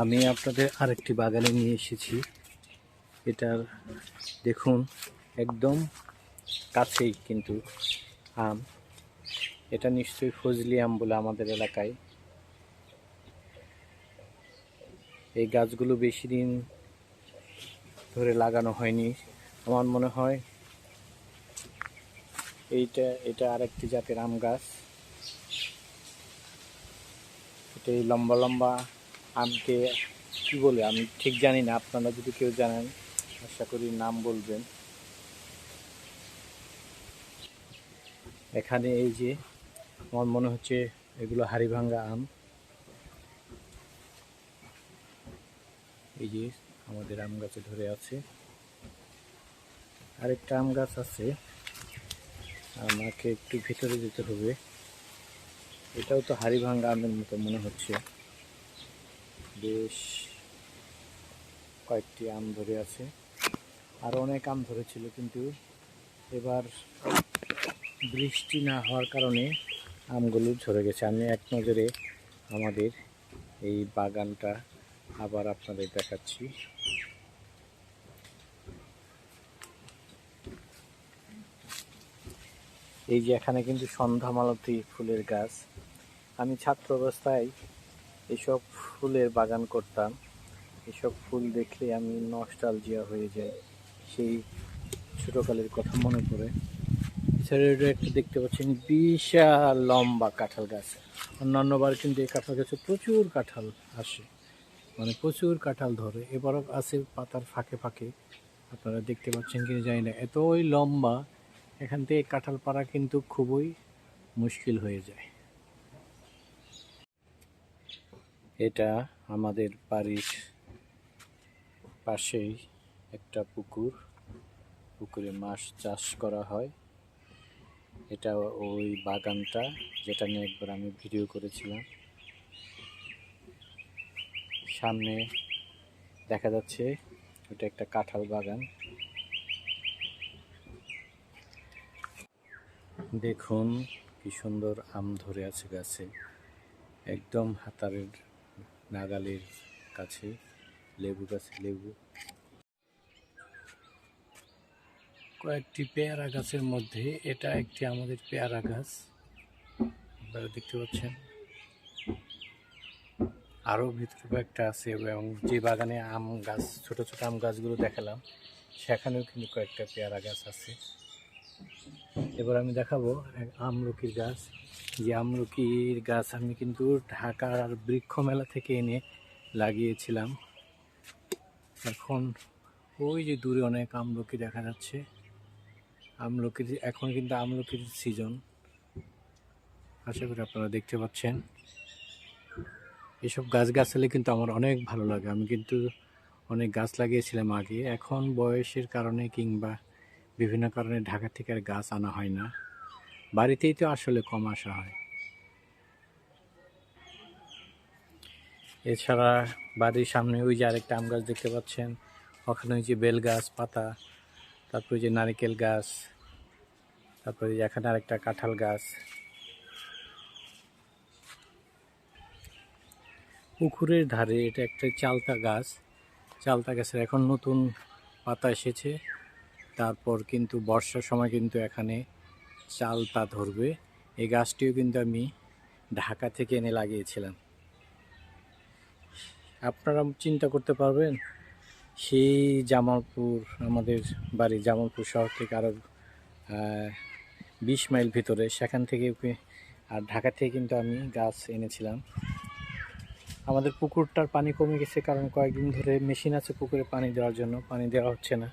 আমি আপনাদের আরেকটি বাগানে নিয়ে এসেছি। এটার দেখুন, একদম কাছেই কিন্তু আম। এটা নিশ্চয়ই ফজলি আম বলে আমাদের এলাকায়। এই গাছগুলো বেশি দিন ধরে লাগানো হয়নি। আমার মনে হয় এইটা, এটা আরেকটি জাতের আম গাছ। এটা এই লম্বা লম্বা আমকে কি বলে, আমি ঠিক জানি না, আপনারা যদি কেউ জানেন, আশা করি নাম বলবেন। এখানে এই যে, আমার মনে হচ্ছে এগুলো হাড়িভাঙ্গা আম। এই যে আমাদের আম গাছে ধরে আছে। আরেকটা আম গাছ আছে, আমাকে একটু ভিতরে যেতে হবে। এটাও তো হাড়িভাঙ্গা আমের মতো মনে হচ্ছে। বেশ কয়েকটি আম ধরে আছে। আর অনেক আম ধরেছিল, কিন্তু এবার বৃষ্টি না হওয়ার কারণে আমগুলো ঝরে গেছে। আমি এক নজরে আমাদের এই বাগানটা আবার আপনাদের দেখাচ্ছি। এই যে এখানে কিন্তু সন্ধ্যা মালতী ফুলের গাছ। আমি ছাত্র অবস্থায় এসব ফুলের বাগান করতাম। এসব ফুল দেখলে আমি নস্টালজিয়া হয়ে যাই। সেই ছোটোকালের কথা মনে পড়ে। এছাড়া একটা দেখতে পাচ্ছেন, বিশাল লম্বা কাঁঠাল গাছ। অন্যান্যবার কিন্তু এই কাঁঠাল গাছে প্রচুর কাঁঠাল আসে। মানে প্রচুর কাঁঠাল ধরে। এবারও আছে পাতার ফাঁকে ফাঁকে। আপনারা দেখতে পাচ্ছেন কি জানি না। এতই লম্বা, এখান থেকে কাঁঠাল পাড়া কিন্তু খুবই মুশকিল হয়ে যায়। এটা আমাদের বাড়ির পাশেই একটা পুকুর। পুকুরে মাছ চাষ করা হয়। এটা ওই বাগানটা যেটা নিয়ে একবার আমি ভিডিও করেছিলাম। সামনে দেখা যাচ্ছে এটা একটা কাঁঠাল বাগান। দেখুন কি সুন্দর আম ধরে আছে গাছে। একদম হাতারের নাগালের কাছে লেবু গাছে লেবু। কয়েকটি পেয়ারা গাছের মধ্যে এটা একটি আমাদের পেয়ারা গাছ। আপনারা দেখতে পাচ্ছেন। আরও ভিতরে কয়েকটা আছে এবং যে বাগানে আম গাছ, ছোট ছোট আম গাছগুলো দেখালাম, সেখানেও কিন্তু কয়েকটা পেয়ারা গাছ আছে। এবার আমি দেখাবো আমলকির গাছ। যে আমলকির গাছ আমি কিন্তু ঢাকার আর বৃক্ষ মেলা থেকে এনে লাগিয়েছিলাম। এখন ওই যে দূরে অনেক আমলকি দেখা যাচ্ছে। আমলকির এখন কিন্তু আমলকির সিজন আশা করি আপনারা দেখতে পাচ্ছেন। এসব গাছ গাছালি কিন্তু আমার অনেক ভালো লাগে। আমি কিন্তু অনেক গাছ লাগিয়েছিলাম আগে। এখন বয়সের কারণে কিংবা বিভিন্ন কারণে ঢাকা থেকে আর গাছ আনা হয় না। বাড়িতেই তো আসলে কম আসা হয়। এছাড়া বাড়ির সামনে ওই যে আরেকটা আম গাছ দেখতে পাচ্ছেন। ওখানে ওই যে বেল গাছ, পাতা, তারপরে যে নারিকেল গাছ, তারপরে এখানে আরেকটা কাঁঠাল গাছ। পুকুরের ধারে এটা একটা চালতা গাছ। চালতা গাছের এখন নতুন পাতা এসেছে। তারপর কিন্তু বর্ষার সময় কিন্তু এখানে চালতা ধরবে। এই গাছটিও কিন্তু আমি ঢাকা থেকে এনে লাগিয়েছিলাম। আপনারা চিন্তা করতে পারবেন, সেই জামালপুর, আমাদের বাড়ি জামালপুর শহর থেকে আরও বিশ মাইল ভিতরে, সেখান থেকে আর ঢাকা থেকে কিন্তু আমি গাছ এনেছিলাম। আমাদের পুকুরটার পানি কমে গেছে, কারণ কয়েকদিন ধরে মেশিন আছে পুকুরে পানি দেওয়ার জন্য, পানি দেওয়া হচ্ছে না।